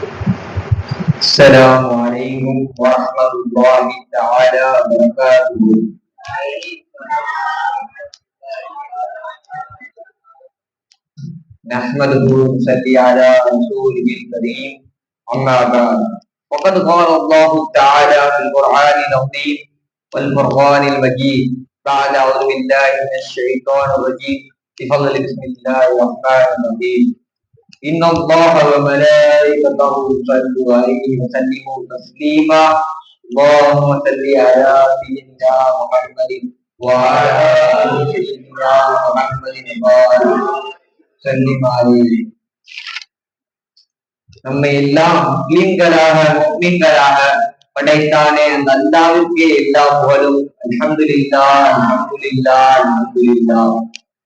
السلام عليكم ورحمة الله تعالى وبركاته. نحمده ونصلي على رسوله الكريم. أما بعد وقد قال الله تعالى في القرآن العظيم والفرقان المجيد. بعد أعوذ بالله من الشيطان الرجيم. بفضل بسم الله الرحمن الرحيم. إن الله وملائكته يصلوا عليه وسلموا تسليما اللهم صل على سيدنا محمد وعلى آل سيدنا محمد سلم عليه நம்மை எல்லாம் முஸ்லிம்களாக முஸ்லிம்களாக படைத்தானே அந்த அல்லாவுக்கே எல்லா புகழும் அல்ஹம்துலில்லா அல்ஹம்துலில்லா அல்ஹம்துலில்லா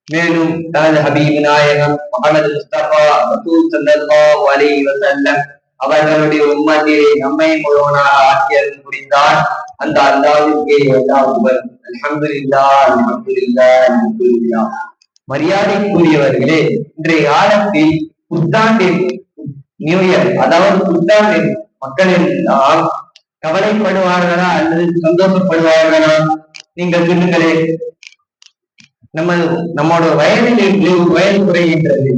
மேலும் தனது ஹபீப் நாயகம் முகமது முஸ்தபா ரசூல் ஸல்லல்லாஹு அலைஹி வஸல்லம் அவர்களுடைய உம்மத்திலே நம்மை முழுவனாக ஆக்கியது புரிந்தார். அந்த அல்லாவுக்கே எல்லா புகழும் அல்ஹம்துலில்லா அல்ஹம்துலில்லா அல்ஹம்துலில்லா மரியாதைக்குரியவர்களே இன்றைய காலத்தில் புத்தாண்டில் நியூ இயர் அதாவது புத்தாண்டில் மக்கள் எல்லாம் கவலைப்படுவார்களா அல்லது சந்தோஷப்படுவார்களா? நீங்கள் சொல்லுங்களே நம்ம நம்மோட வயதில் வயது குறைகின்றது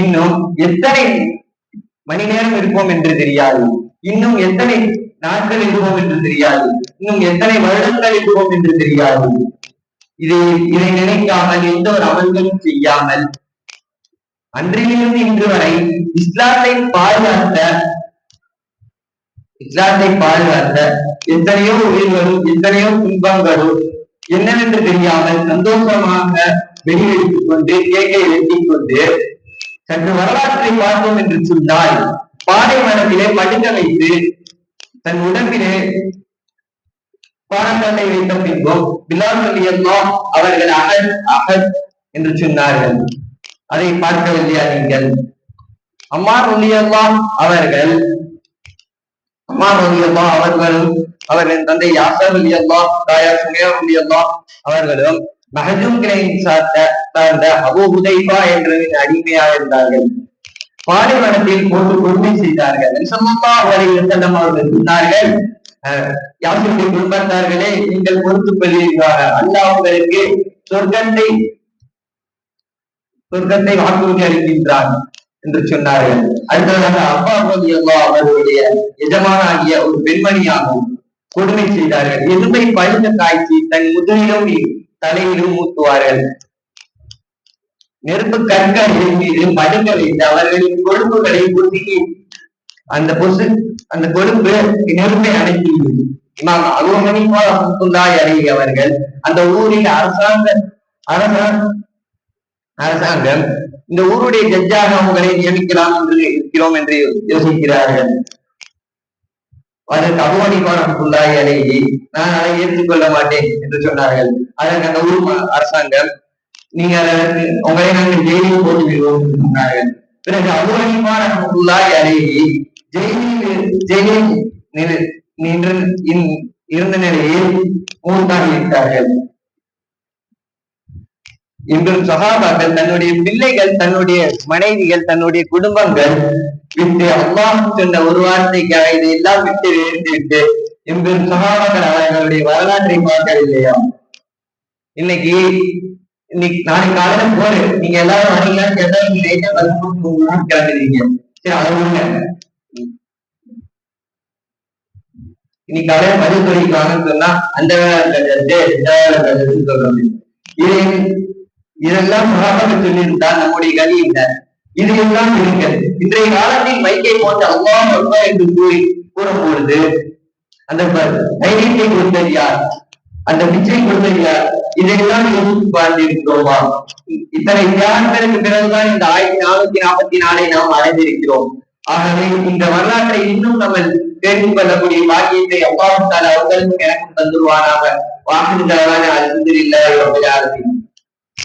இன்னும் எத்தனை மணி நேரம் இருப்போம் என்று தெரியாது. இன்னும் எத்தனை நாட்கள் இருப்போம் என்று தெரியாது. இன்னும் எத்தனை வருடங்கள் இருப்போம் என்று தெரியாது. இதை இதை நினைக்காமல் எந்த ஒரு அமல்களும் செய்யாமல் அன்றிலிருந்து இன்று வரை இஸ்லாத்தை பாதுகாத்த இஸ்லாத்தை பாதுகாத்த எத்தனையோ உயிர்களும் எத்தனையோ துன்பங்களும் என்னவென்று தெரியாமல் சந்தோஷமாக வெளியெடுத்துக் கொண்டு கேக்கை வெட்டிக் கொண்டு சற்று வரலாற்றை பார்த்தோம் என்று சொன்னால் பாலைவனத்திலே படுக்க வைத்து தன் உடம்பிலே பாடங்களை வைத்த பின்பும் பிலால் அவர்கள் அகத் அகத் என்று சொன்னார்கள். அதை பார்க்கவில்லையா நீங்கள்? அம்மா ஒல்லியல்லாம் அவர்கள் அம்மா ஒல்லியல்லாம் அவர்களும் அவர்களின் தந்தை யாசர் அலி அல்லா தாயார் சுமையா அலி அல்லா அவர்களும் மஹஜூம் கிளையின் சார்ந்த சார்ந்த அபு ஹுதைபா என்ற அடிமையாக இருந்தார்கள். பாலைவனத்தில் போட்டு கொடுமை செய்தார்கள். சமமா அவரை செல்லம் அவர்கள் சொன்னார்கள் யாருடைய குடும்பத்தார்களே நீங்கள் பொறுத்து கொள்வீர்களாக அல்லாஹ் உங்களுக்கு சொர்க்கத்தை சொர்க்கத்தை வாக்குறுதி அளிக்கின்றான் என்று சொன்னார்கள். அடுத்ததாக அப்பா அவர்களுடைய எஜமான ஆகிய ஒரு பெண்மணியாகும். கொடுமை செய்தார்கள். எதுமை பழுந்த காய்ச்சி தன் முதலிலும் தலையிலும் ஊத்துவார்கள். நெருப்பு கற்கள் மீது மடுங்க வைத்து அவர்களின் கொழும்புகளை ஒதுக்கி அந்த பொசு அந்த கொழும்பு நெருப்பை அணைத்துள்ளது இமாம் அருமணிப்பாய் அருகே அவர்கள் அந்த ஊரில் அரசாங்க அரசாங்க அரசாங்கம் இந்த ஊருடைய ஜட்ஜாக அவங்களை நியமிக்கலாம் என்று இருக்கிறோம் என்று யோசிக்கிறார்கள். அதற்கு அபுவனிபான் அப்துல்லாஹி அலேஹி நான் அதை ஏற்றுக்கொள்ள மாட்டேன் என்று சொன்னார்கள். அதற்கு அந்த ஊர் அரசாங்கம் நீங்க அதற்கு உங்களை நாங்கள் ஜெயிலில் போட்டு விடுவோம் என்று சொன்னார்கள். பிறகு அபுவனிபான் அப்துல்லாஹி அலேஹி ஜெயிலில் ஜெயிலில் நின்று இருந்த நிலையில் மூன்றாக விட்டார்கள் இன்றும் சகாபாக்கள் தன்னுடைய பிள்ளைகள் தன்னுடைய மனைவிகள் தன்னுடைய குடும்பங்கள் விட்டு அல்லாஹ் சொன்ன ஒரு வார்த்தைக்காக இதையெல்லாம் விட்டு வேண்டு விட்டு இன்றும் சகாபாக்கள் அவர்களுடைய வரலாற்றை பார்க்கவில்லையா? இன்னைக்கு இன்னைக்கு நாளைக்கு காலையில போறேன் நீங்க எல்லாரும் வரீங்களான்னு கேட்டா நீங்க லேட்டா வந்து கிளம்புறீங்க சரி அது இன்னைக்கு காலையில மதிப்பு சொல்லிருக்காங்கன்னு சொன்னா அந்த வேலை இந்த வேலை சொல்றாங்க. இது இதெல்லாம் சகாபாக்கள் சொல்லியிருந்தால் நம்முடைய கதி என்ன இது எல்லாம் இருக்கிறது இன்றைய காலத்தில் மைக்கை போன்ற அல்லா ரொம்ப என்று கூறி கூறும் பொழுது அந்த தைரியத்தை கொடுத்தது யார்? அந்த பிச்சை கொடுத்தது யார்? இதையெல்லாம் யோசித்து பார்த்திருக்கிறோமா? இத்தனை தியாகங்களுக்கு பிறகுதான் இந்த ஆயிரத்தி நானூத்தி நாற்பத்தி நாலை நாம் அடைந்திருக்கிறோம். ஆகவே இந்த வரலாற்றை இன்னும் நம்ம தெரிந்து கொள்ளக்கூடிய பாக்கியத்தை அவ்வாறு அவர்களுக்கும் எனக்கும் தந்துருவானாக. வாக்குதலான அல்ஹம்துலில்லாஹி ரப்பில் ஆலமீன்.